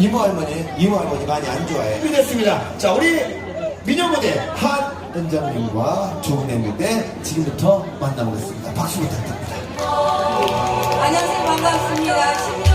이모 할머니, 이모 할머니 많이 안 좋아해. 준비됐습니다. 자, 우리 민영무대 한 원장님과 조은혜 무대 지금부터 만나보겠습니다. 박수 부탁드립니다. 안녕하세요. 반갑습니다.